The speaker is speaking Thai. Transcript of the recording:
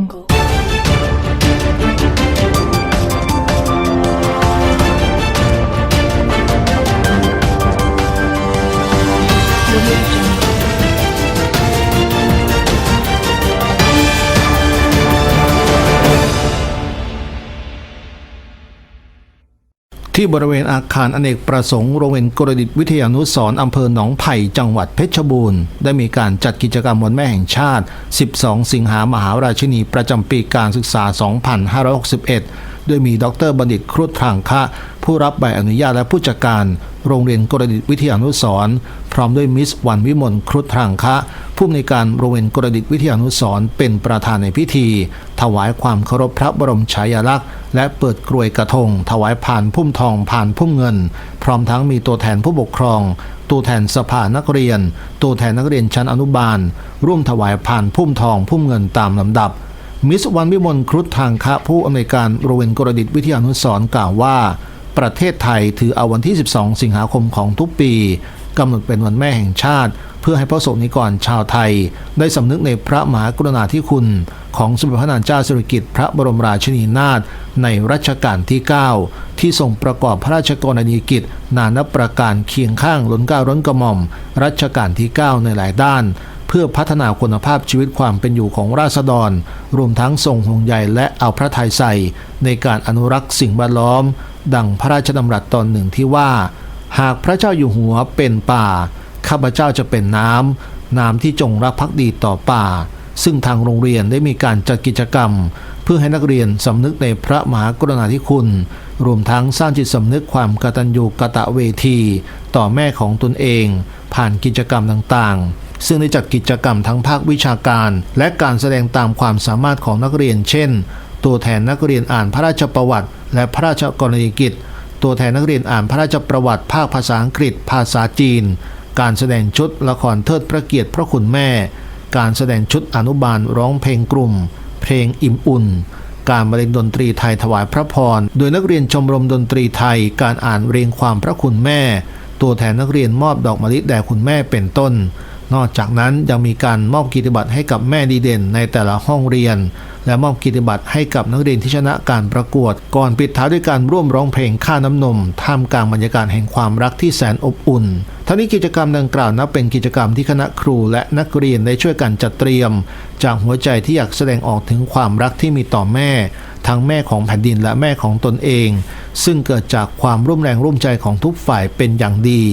jungle. ที่บริเวณอาคารอเนกประสงค์โรงเรียนกรดิตวิทยานุสรณ์อำเภอหนองไผ่จังหวัดเพชรบูรณ์ ได้มีการจัดกิจกรรมวันแม่แห่งชาติ 12 สิงหามหาราชินีประจำปีการศึกษา 2561 โดยมีดรบัณฑิตครุฑทางคะผู้รับใบอนุญาตและผู้จัดการ โรงเรียนกรดิตวิทยานุสรณ์พร้อมด้วยมิสวันวิมลครุฑทางคะ ผู้อำนวยการโรงเรียนกรดิตวิทยานุสร์เป็นประธานในพิธี ถวายความเคารพพระบรมฉายาลักษณ์ และเปิดกรวยกระทง ถวายผ่านพุ่มทองผ่านพุ่มเงิน พร้อมทั้งมีตัวแทนผู้ปกครอง ตัวแทนสภานักเรียน ตัวแทนนักเรียนชั้นอนุบาล ร่วมถวายผ่านพุ่มทองพุ่มเงินตามลำดับมิสวันวิมลครุฑทางคะผู้อำนวยการโรงเรียนกรดิตวิทยานุสร์กล่าวว่า ประเทศไทยถือเอาวันที่ 12 สิงหาคมของทุกปีกำหนดเป็นวันแม่แห่งชาติ เพื่อให้พระสงฆ์นิกรชาวไทย ได้สำนึกในพระมหากรุณาธิคุณ ของสมเด็จพระนางเจ้าสิริกิติ์พระบรมราชินีนาถในรัชกาลที่ 9 ที่ทรงประกอบพระราชกรณียกิจ นานับประการเคียงข้างล้นก้าล้นกระหม่อม รัชกาลที่ 9 ในหลายด้าน เพื่อพัฒนาคุณภาพชีวิตความเป็นอยู่ของราษฎร รวมทั้งทรงห่วงใยและเอาพระทัยใส่ ในการอนุรักษ์สิ่งแวดล้อม ดังพระราชดำรัสตอนหนึ่งที่ว่า หากพระเจ้าอยู่หัวเป็นป่า ข้าพเจ้าจะเป็นน้ำน้ำที่จงรักภักดีต่อป่า ซึ่งทางโรงเรียนได้มีการจัดกิจกรรม เพื่อให้นักเรียนสำนึกในพระมหากรุณาธิคุณ รวมทั้งสร้างจิตสำนึกความกตัญญูกะตะเวที ต่อแม่ของตนเอง ผ่านกิจกรรมต่างๆ ซึ่งได้จัดกิจกรรมทั้งภาควิชาการ และการแสดงตามความสามารถของนักเรียน เช่น ตัวแทนนักเรียนอ่านพระราชประวัติ และพระราชกรณียกิจตัวแทนนักเรียนอ่านพระราชประวัติภาคภาษาอังกฤษ ภาษาจีน การแสดงชุดละครเทิดพระเกียรติพระคุณแม่ การแสดงชุดอนุบาลร้องเพลงกลุ่ม เพลงอิ่มอุ่น การบรรเลงดนตรีไทยถวายพระพร โดยนักเรียนชมรมดนตรีไทย การอ่านเรียงความพระคุณแม่ ตัวแทนนักเรียนมอบดอกมะลิแด่คุณแม่เป็นต้น นอกจากนั้นยังมีการมอบกิติบัตรให้กับแม่ดีเด่นในแต่ละห้องเรียน และมอบกิติบัตรให้กับนักเรียนที่ชนะการประกวด ก่อนปิดท้ายด้วยการร่วมร้องเพลงค่าน้ำนม ท่ามกลางบรรยากาศแห่งความรักที่แสนอบอุ่นทั้งนี้กิจกรรมดังกล่าวนับเป็นกิจกรรมที่คณะครูและนักเรียนได้ช่วยกันจัดเตรียม จากหัวใจที่อยากแสดงออกถึงความรักที่มีต่อแม่ ทั้งแม่ของแผ่นดินและแม่ของตนเอง ซึ่งเกิดจากความร่วมแรงร่วมใจของทุกฝ่ายเป็นอย่างดี